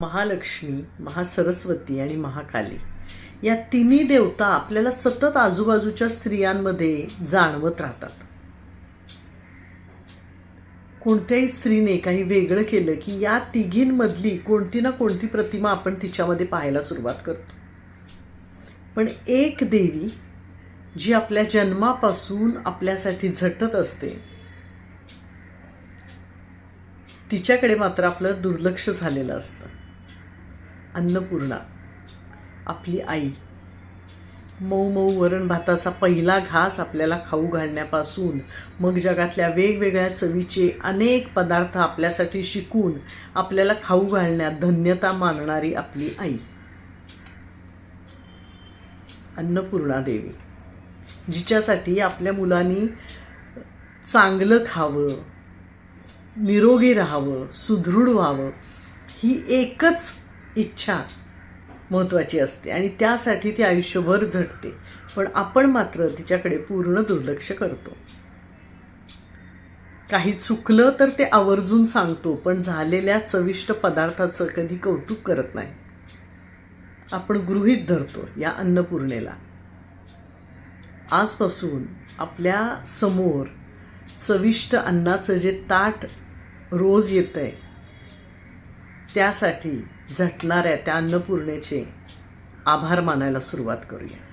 महालक्ष्मी महासरस्वती आणि महाकाली. या तिन्ही देवता आपल्याला सतत आजूबाजूच्या स्त्रियांमध्ये जाणवत राहतात. कोणत्याही स्त्रीने काही वेगळं केलं की या तिघींमधली कोणती ना कोणती प्रतिमा आपण तिच्यामध्ये पाहायला सुरुवात करतो. पण एक देवी जी आपल्या जन्मापासून आपल्यासाठी झटत असते तिच्याकडे मात्र आपलं दुर्लक्ष झालेलं असतं. अन्नपूर्णा आपली आई. मऊ मऊ वरण भाताचा पहिला घास आपल्याला खाऊ घालण्यापासून मग जगातल्या वेगवेगळ्या चवीचे अनेक पदार्थ आपल्यासाठी शिकून आपल्याला खाऊ घालण्यात धन्यता मानणारी आपली आई. अन्नपूर्णा देवी जिच्यासाठी आपल्या मुलांनी चांगलं खावं निरोगी राहावं सुदृढ व्हावं ही एकच इच्छा महत्त्वाची असते आणि त्यासाठी ती आयुष्यभर झटते. पण आपण मात्र तिच्याकडे पूर्ण दुर्लक्ष करतो. काही चुकलं तर ते आवर्जून सांगतो पण झालेल्या चविष्ट पदार्थाचं कधी कौतुक करत नाही. आपण गृहीत धरतो या अन्नपूर्णेला. आजपासून आपल्यासमोर चविष्ट अन्नाचं जे ताट रोज येतं आहे त्यासाठी झटणाऱ्या त्या अन्नपूर्णेचे आभार मानायला सुरुवात करूया.